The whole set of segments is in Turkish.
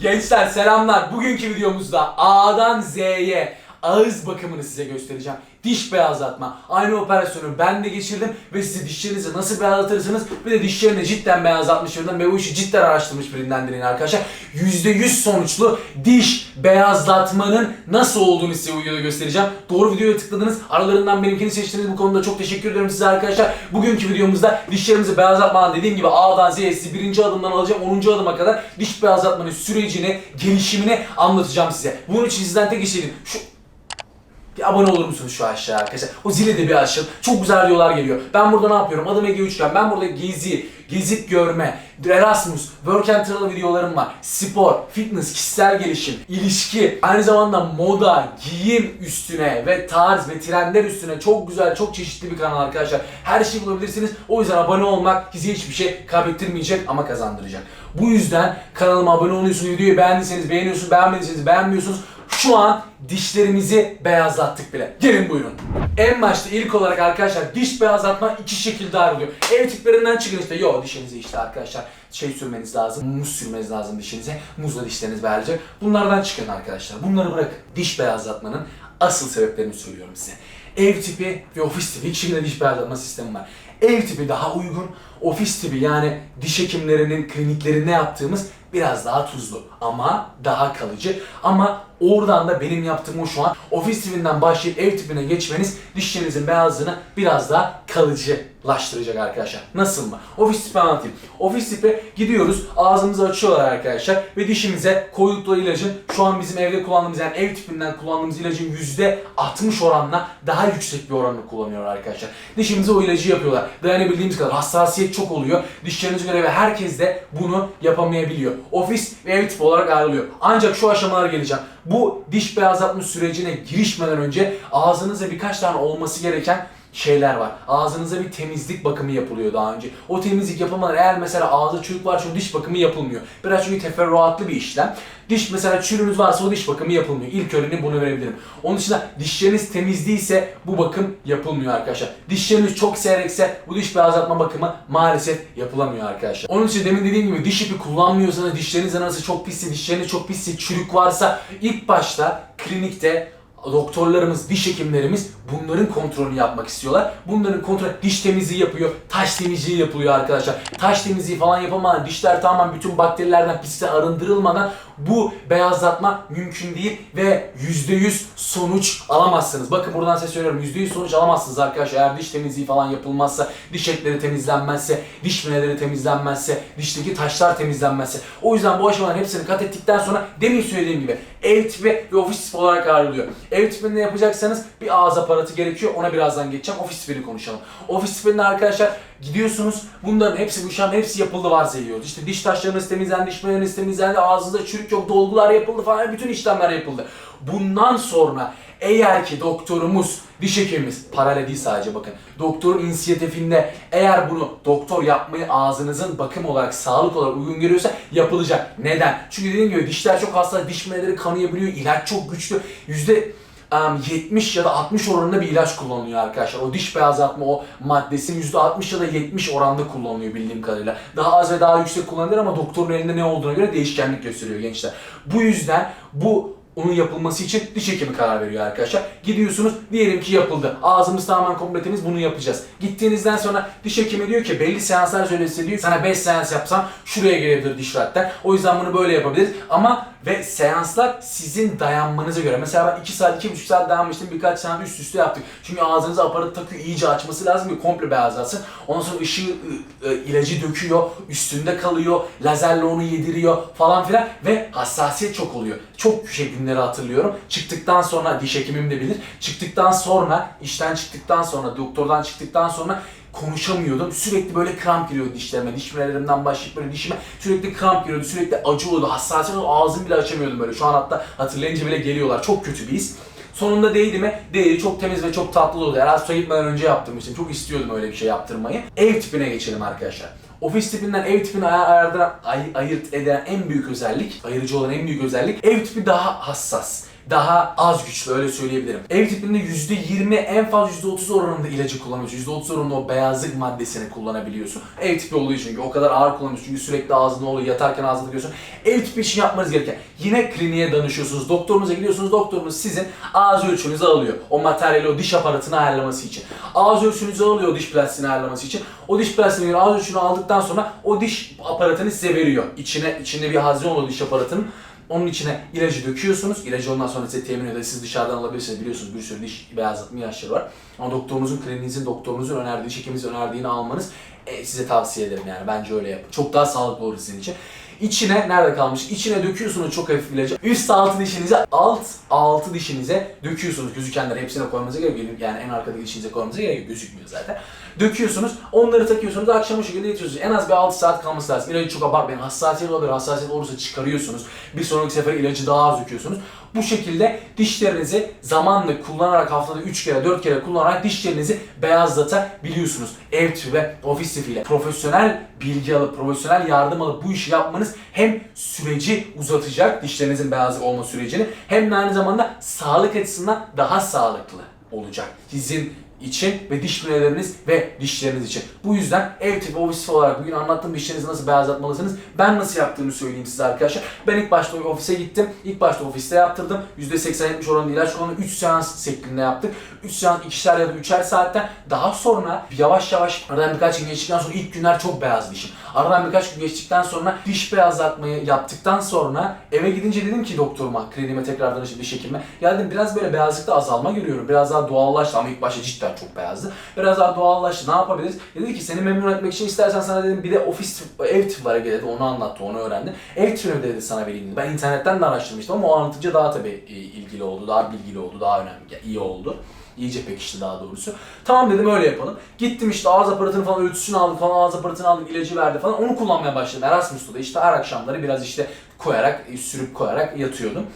Gençler selamlar. Bugünkü videomuzda A'dan Z'ye ağız bakımını size göstereceğim. Diş beyazlatma. Aynı operasyonu ben de geçirdim ve size dişlerinizi nasıl beyazlatırsınız bir de dişlerini cidden beyazlatmış birinden ve bu işi cidden araştırmış birinden deneyin arkadaşlar. %100 sonuçlu diş beyazlatmanın nasıl olduğunu size bu videoda göstereceğim. Doğru videoya tıkladınız. Aralarından benimkini seçtiniz. Bu konuda çok teşekkür ediyorum size arkadaşlar. Bugünkü videomuzda dişlerimizi beyazlatmadan dediğim gibi A'dan sizi birinci adımdan alacağım 10. adıma kadar diş beyazlatmanın sürecini, gelişimini anlatacağım size. Bunun için sizden tek isteğim şu bir abone olur musunuz şu aşağı arkadaşlar? O zili de bir açın. Çok güzel videolar geliyor. Ben burada ne yapıyorum? Adım Ege Üçgen. Ben burada gezi, gezip görme, Erasmus, work and travel videolarım var. Spor, fitness, kişisel gelişim, ilişki, aynı zamanda moda, giyim üstüne ve tarz ve trendler üstüne çok güzel, çok çeşitli bir kanal arkadaşlar. Her şeyi bulabilirsiniz. O yüzden abone olmak size hiçbir şey kaybettirmeyecek ama kazandıracak. Bu yüzden kanalıma abone oluyorsunuz, videoyu beğendiyseniz beğeniyorsunuz, beğenmediyseniz beğenmiyorsunuz. Şu an dişlerimizi beyazlattık bile. Gelin buyurun. En başta ilk olarak arkadaşlar diş beyazlatma iki şekilde ayrılıyor. Ev tiplerinden çıkın işte. Yo dişinize işte arkadaşlar şey sürmeniz lazım. Muz sürmeniz lazım dişinize. Muzla dişleriniz beyazlayacak. Bunlardan çıkın arkadaşlar. Bunları bırakın. Diş beyazlatmanın asıl sebeplerini söylüyorum size. Ev tipi ve ofis tipi iki şekilde diş beyazlatma sistemi var. Ev tipi daha uygun. Ofis tipi yani diş hekimlerinin kliniklerinde yaptığımız biraz daha tuzlu ama daha kalıcı. Ama oradan da benim yaptığım şu an ofis tipinden başlayıp ev tipine geçmeniz dişlerinizin beyazlığını biraz daha kalıcılaştıracak arkadaşlar. Nasıl mı? Ofis tipi anlatayım. Ofis tipi gidiyoruz ağzımızı açıyorlar arkadaşlar ve dişimize koydukları ilacın şu an bizim evde kullandığımız yani ev tipinden kullandığımız ilacın %60 oranla daha yüksek bir oranını kullanıyorlar arkadaşlar. Dişimize o ilacı yapıyorlar. Dayanabildiğimiz kadar hassasiyet çok oluyor. Dişlerinize göre ve herkes de bunu yapamayabiliyor. Ofis ve ev tipi olarak ayrılıyor. Ancak şu aşamalara geleceğim. Bu diş beyazlatma sürecine girişmeden önce ağzınıza birkaç tane olması gereken şeyler var. Ağzınıza bir temizlik bakımı yapılıyor daha önce. O temizlik yapılmadan eğer mesela ağızda çürük var şu diş bakımı yapılmıyor. Biraz çünkü teferruatlı bir işlem. Diş mesela çürüğünüz varsa o diş bakımı yapılmıyor. İlk örneğini bunu verebilirim. Onun dışında dişleriniz temiz değilse bu bakım yapılmıyor arkadaşlar. Dişleriniz çok seyrekse bu diş beyazlatma bakımı maalesef yapılamıyor arkadaşlar. Onun için demin dediğim gibi diş ipi kullanmıyorsanız dişlerinizin arası çok pisse, dişleriniz çok pisse, çürük varsa ilk başta klinikte doktorlarımız, diş hekimlerimiz bunların kontrolünü yapmak istiyorlar. Bunların kontrol diş temizliği yapıyor, taş temizliği yapılıyor arkadaşlar. Taş temizliği falan yapamadan, dişler tamamen bütün bakterilerden, pisten arındırılmadan bu beyazlatma mümkün değil ve %100 sonuç alamazsınız. Bakın buradan size söylüyorum %100 sonuç alamazsınız arkadaşlar. Eğer diş temizliği falan yapılmazsa, diş etleri temizlenmezse, diş mineleri temizlenmezse, dişteki taşlar temizlenmezse. O yüzden bu aşamaların hepsini kat ettikten sonra demin söylediğim gibi ev tipi ve ofis tipi olarak ayrılıyor. Ev tipinde yapacaksanız bir ağız aparatı gerekiyor. Ona birazdan geçeceğim. Ofis tipini konuşalım. Ofis tipinde arkadaşlar gidiyorsunuz. Bunların hepsi bu şu an hepsi yapıldı varsayıyoruz. İşte diş taşlarınız temizlendi, diş mineleriniz temizlendi, ağzınızda çürük yok, dolgular yapıldı falan bütün işlemler yapıldı. Bundan sonra eğer ki doktorumuz, diş hekimimiz, paralel değil sadece bakın. Doktorun inisiyatifinde eğer bunu doktor yapmayı ağzınızın bakım olarak, sağlık olarak uygun görüyorsa yapılacak. Neden? Çünkü dediğim gibi dişler çok hassas, diş mineleri kanayabiliyor, ilaç çok güçlü. Yüzde em, 70 ya da 60 oranında bir ilaç kullanılıyor arkadaşlar. O diş beyazlatma o maddesinin %60 ya da 70 oranda kullanılıyor bildiğim kadarıyla. Daha az ve daha yüksek kullanılır ama doktorun elinde ne olduğuna göre değişkenlik gösteriyor gençler. Bu yüzden bu onun yapılması için diş hekimi karar veriyor arkadaşlar. Gidiyorsunuz diyelim ki yapıldı. Ağzımız tamamen komple temiz bunu yapacağız. Gittiğinizden sonra diş hekimi diyor ki belli seanslar söylese diyor sana 5 seans yapsam şuraya gelebilir diş ratten. O yüzden bunu böyle yapabiliriz. Ama ve seanslar sizin dayanmanıza göre. Mesela ben 2 saat, 2,5 saat dayanmıştım. Birkaç saat üst üste yaptık. Çünkü ağzınıza aparat takıyor, iyice açması lazım ki komple beyazlasın. Ondan sonra ışığı, ı- ı- ilacı döküyor, üstünde kalıyor, lazerle onu yediriyor falan filan ve hassasiyet çok oluyor. Çok şey günleri hatırlıyorum. Çıktıktan sonra diş hekimim de bilir. Çıktıktan sonra, işten çıktıktan sonra, doktordan çıktıktan sonra konuşamıyordum. Sürekli böyle kramp giriyordu dişlerime. Diş minelerimden başlayıp böyle dişime sürekli kramp giriyordu. Sürekli acı oluyordu. Hassasiyet oluyordu. Ağzımı bile açamıyordum böyle. Şu an hatta hatırlayınca bile geliyorlar. Çok kötü bir his. Sonunda değdi mi? Değdi. Çok temiz ve çok tatlı oldu. Erasmus'a gitmeden önce yaptırmıştım. Çok istiyordum öyle bir şey yaptırmayı. Ev tipine geçelim arkadaşlar. Ofis tipinden ev tipini ay- ayırdıran, ay- ayırt eden en büyük özellik, ayırıcı olan en büyük özellik ev tipi daha hassas. Daha az güçlü öyle söyleyebilirim. Ev tipinde %20 en fazla %30 oranında ilacı kullanıyorsun. %30 oranında o beyazlık maddesini kullanabiliyorsun. Ev tipi olduğu için çünkü o kadar ağır kullanıyorsun çünkü sürekli ağzında oluyor yatarken ağzında diyorsun. Ev tipi için yapmanız gereken yine kliniğe danışıyorsunuz. Doktorunuza gidiyorsunuz. Doktorunuz sizin ağız ölçünüzü alıyor. O materyali o diş aparatını ayarlaması için. Ağız ölçünüzü alıyor o diş plastiğini ayarlaması için. O diş plastiğini ağız ölçünü aldıktan sonra o diş aparatını size veriyor. İçine içinde bir hazne oluyor diş aparatının. Onun içine ilacı döküyorsunuz. İlacı ondan sonra size temin ediyor. Siz dışarıdan alabilirsiniz. Biliyorsunuz bir sürü diş beyazlatma ilaçları var. Ama doktorunuzun, kliniğinizin, doktorunuzun önerdiği, diş hekiminizin önerdiğini almanız e, size tavsiye ederim yani. Bence öyle yapın. Çok daha sağlıklı olur sizin için. İçine nerede kalmış? İçine döküyorsunuz çok hafif ilacı. Üst altı dişinize, alt altı dişinize döküyorsunuz. Gözükenleri hepsine koymanıza gerek yok. Yani en arkadaki dişinize koymanıza gerek yok. Gözükmüyor zaten. Döküyorsunuz. Onları takıyorsunuz. Akşam o şekilde yatıyorsunuz. En az bir 6 saat kalması lazım. İlacı çok abartmayın. Hassasiyet olabilir. Hassasiyet olursa çıkarıyorsunuz. Bir sonraki sefer ilacı daha az döküyorsunuz. Bu şekilde dişlerinizi zamanla kullanarak haftada 3 kere 4 kere kullanarak dişlerinizi beyazlatabiliyorsunuz. Ev tipi ve ofis tipiyle. Profesyonel bilgi alıp, profesyonel yardım alıp bu işi yapmanız hem süreci uzatacak dişlerinizin beyazlık olma sürecini hem de aynı zamanda sağlık açısından daha sağlıklı olacak. Sizin için ve diş tüneleriniz ve dişleriniz için. Bu yüzden ev tipi ofis olarak bugün anlattığım dişlerinizi nasıl beyazlatmalısınız. Ben nasıl yaptığımı söyleyeyim size arkadaşlar. Ben ilk başta ofise gittim. İlk başta ofiste yaptırdım. %80-70 oranında ilaç kullanımı 3 seans şeklinde yaptık. 3 seans ikişer ya da üçer saatten daha sonra yavaş yavaş aradan birkaç gün geçtikten sonra ilk günler çok beyaz dişim. Aradan birkaç gün geçtikten sonra diş beyazlatmayı yaptıktan sonra eve gidince dedim ki doktoruma, kliniğime tekrar danışıp diş hekimime. Ya dedim biraz böyle beyazlıkta azalma görüyorum. Biraz daha doğallaştı ama ilk başta cidden çok beyazdı. Biraz daha doğallaştı. Ne yapabiliriz? Dedi ki seni memnun etmek için istersen sana dedim bir de ofis ev tipleri gel dedi. Onu anlattı, onu öğrendi. Ev de dedi sana vereyim. Ben internetten de araştırmıştım ama o anlatınca daha tabii e, ilgili oldu, daha bilgili oldu, daha önemli, ya iyi oldu. İyice pekişti daha doğrusu. Tamam dedim öyle yapalım. Gittim işte ağız aparatını falan ölçüsünü aldım falan ağız aparatını aldım ilacı verdi falan onu kullanmaya başladım. Erasmus'ta da işte her akşamları biraz işte koyarak e, sürüp koyarak yatıyordum.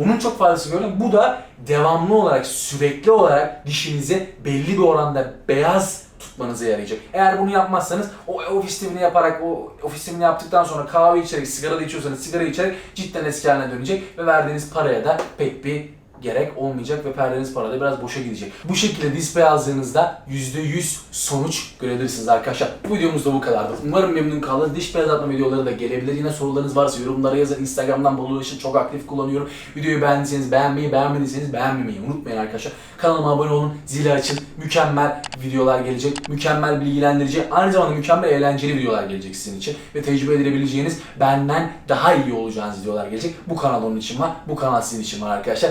Onun çok faydası gördüm. Bu da devamlı olarak sürekli olarak dişinizi belli bir oranda beyaz tutmanıza yarayacak. Eğer bunu yapmazsanız o ofis tipini yaparak o ofis tipini yaptıktan sonra kahve içerek sigara da içiyorsanız sigara içerek cidden eski haline dönecek ve verdiğiniz paraya da pek bir gerek olmayacak ve verdiğiniz para da biraz boşa gidecek. Bu şekilde diş beyazlığınızda %100 sonuç görebilirsiniz arkadaşlar. Bu videomuz da bu kadardı. Umarım memnun kaldınız. Diş beyazlatma videoları da gelebilir. Yine sorularınız varsa yorumlara yazın. Instagram'dan bol ulaşın. Çok aktif kullanıyorum. Videoyu beğendiyseniz beğenmeyi, beğenmediyseniz beğenmemeyi unutmayın arkadaşlar. Kanalıma abone olun. Zili açın. Mükemmel videolar gelecek. Mükemmel bilgilendirici. Aynı zamanda mükemmel eğlenceli videolar gelecek sizin için. Ve tecrübe edilebileceğiniz benden daha iyi olacağınız videolar gelecek. Bu kanal onun için var. Bu kanal sizin için var arkadaşlar.